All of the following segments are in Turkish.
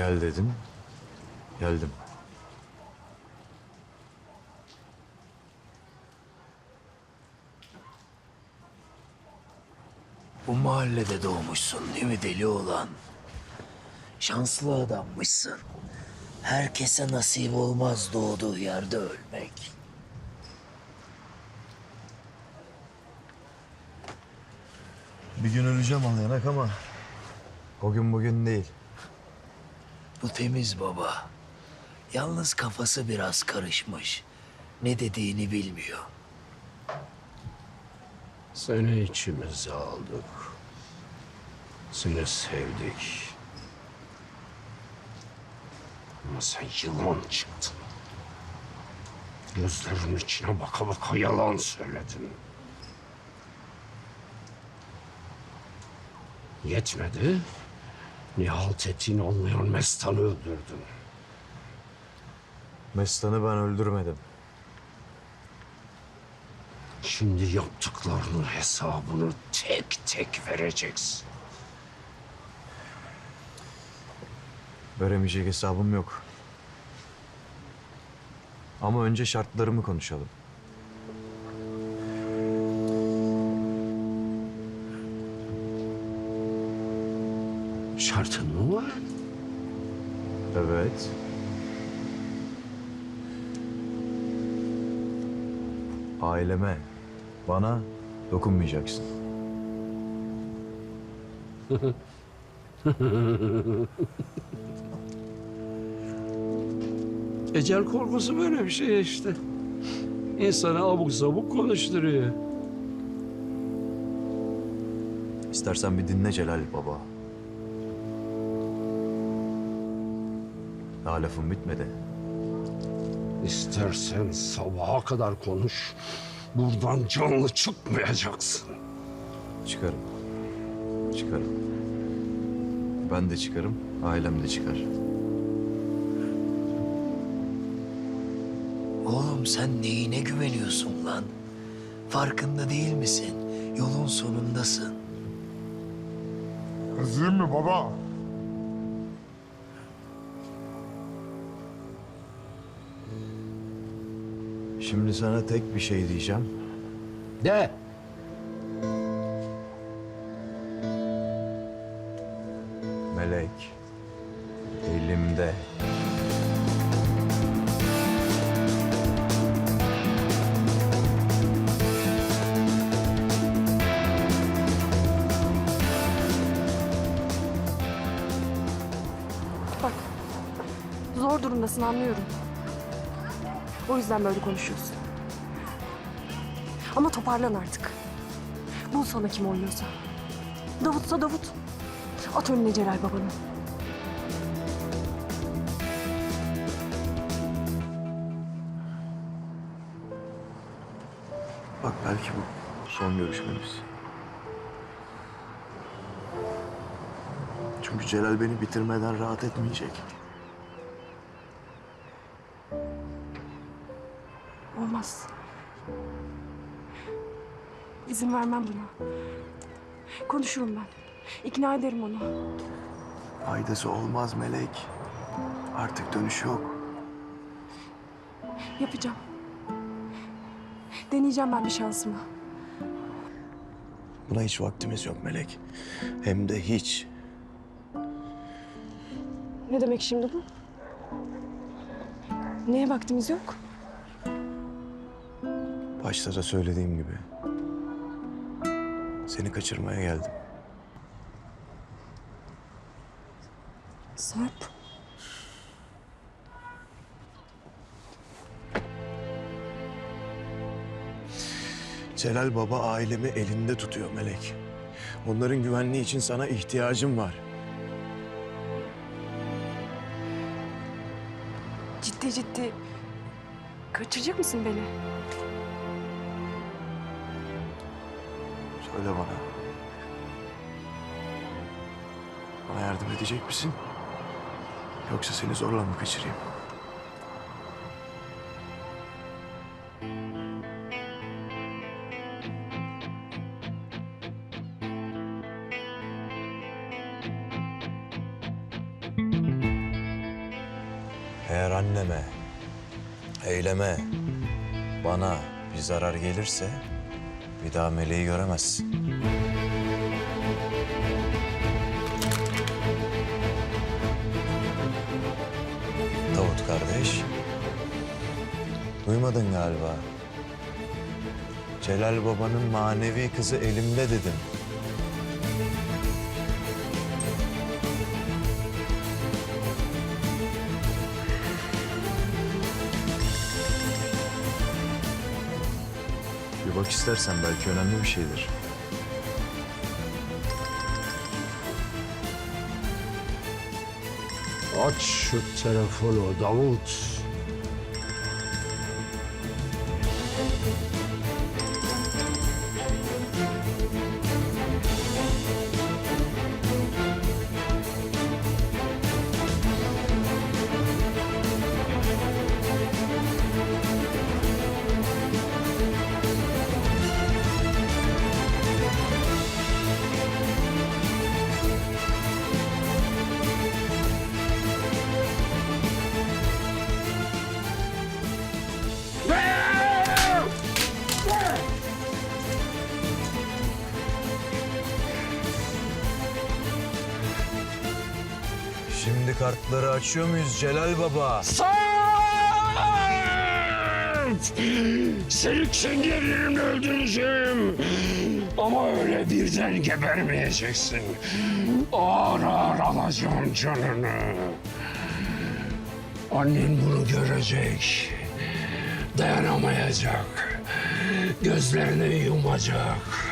Gel dedin. Geldim. Bu mahallede doğmuşsun değil mi deli olan? Şanslı adammışsın. Herkese nasip olmaz doğduğu yerde ölmek. Bir gün öleceğim alayanak ama o gün bugün değil. Bu temiz baba. Yalnız kafası biraz karışmış. Ne dediğini bilmiyor. Seni içimize aldık. Seni sevdik. Ama sen yılan çıktın. Gözlerinin içine baka baka yalan söyledin. Yetmedi. Nihal ettiğini olmayan Mestan'ı öldürdün. Mestan'ı ben öldürmedim. Şimdi yaptıklarının hesabını tek tek vereceksin. Veremeyecek hesabım yok. Ama önce şartlarımı konuşalım. Şartın mı var? Evet. Aileme, bana dokunmayacaksın. Ecel korkusu böyle bir şey işte. İnsanı abuk sabuk konuşturuyor. İstersen bir dinle Celal Baba. Daha lafım bitmedi. İstersen sabaha kadar konuş. Buradan canlı çıkmayacaksın. Çıkarım. Çıkarım. Ben de çıkarım, ailem de çıkar. Oğlum sen neyine güveniyorsun lan? Farkında değil misin? Yolun sonundasın. Kızayım mı baba? Şimdi sana tek bir şey diyeceğim. De. Melek. Elimde. Bak, zor durumdasın anlıyorum. O yüzden böyle konuşuyorsun. Ama toparlan artık. Bul sana kim oynuyorsa. Davutsa Davut. At önüne Celal babanı. Bak belki bu son görüşmemiz. Çünkü Celal beni bitirmeden rahat etmeyecek. Olmaz. İzin vermem buna. Konuşurum ben. İkna ederim onu. Faydası olmaz Melek. Artık dönüş yok. Yapacağım. Deneyeceğim ben bir şansımı. Buna hiç vaktimiz yok Melek. Hem de hiç. Ne demek şimdi bu? Neye vaktimiz yok? Başta da söylediğim gibi. Seni kaçırmaya geldim. Sarp. Celal Baba ailemi elinde tutuyor Melek. Onların güvenliği için sana ihtiyacım var. Ciddi ciddi kaçıracak mısın beni? Söyle bana. Bana yardım edecek misin? Yoksa seni zorla mı kaçırayım? Eğer anneme, eyleme, bana bir zarar gelirse bir daha meleği göremezsin. Davut kardeş, duymadın galiba. Celal babanın manevi kızı elimde dedim. Bak istersen belki önemli bir şeydir. Aç şu telefonu Davut. Kartları açıyor muyuz Celal Baba? Sert! Seni kendi ellerimle öldüreceğim. Ama öyle birden gebermeyeceksin. Ağır ağır alacağım canını. Annen bunu görecek. Dayanamayacak. Gözlerini yumacak.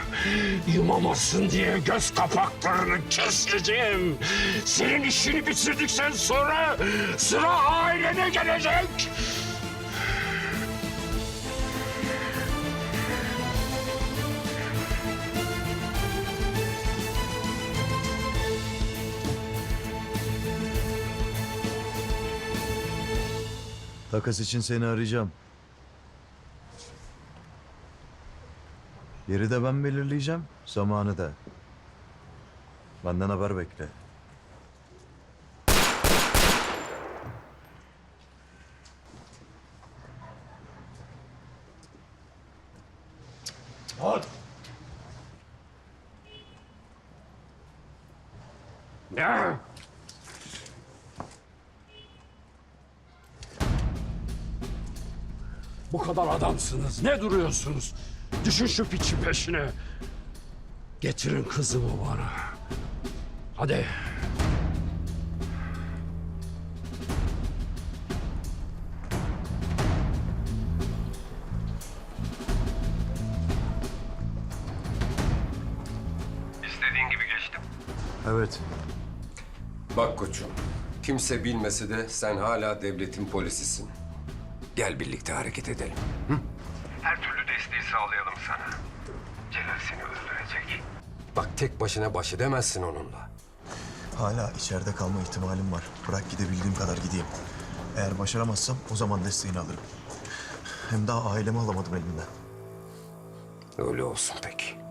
Yumamazsın diye göz kapaklarını keseceğim. Senin işini bitirdikten sonra sıra ailene gelecek. Takas için seni arayacağım. Yeri de ben belirleyeceğim, zamanı da. Benden haber bekle. Ya. Bu kadar adamsınız. Ne duruyorsunuz? Düşün şu piçi peşine. Getirin kızımı bana. Hadi. İstediğin gibi geçtim. Evet, Bak koçum, kimse bilmese de sen hala devletin polisisin. Gel birlikte hareket edelim. Her türlü desteği sağlayalım sana. Celal seni öldürecek. Bak tek başına baş edemezsin onunla. hala içeride kalma ihtimalim var. Bırak gidebildiğim kadar gideyim. Eğer başaramazsam o zaman desteğini alırım. Hem daha ailemi alamadım elimden. Öyle olsun peki.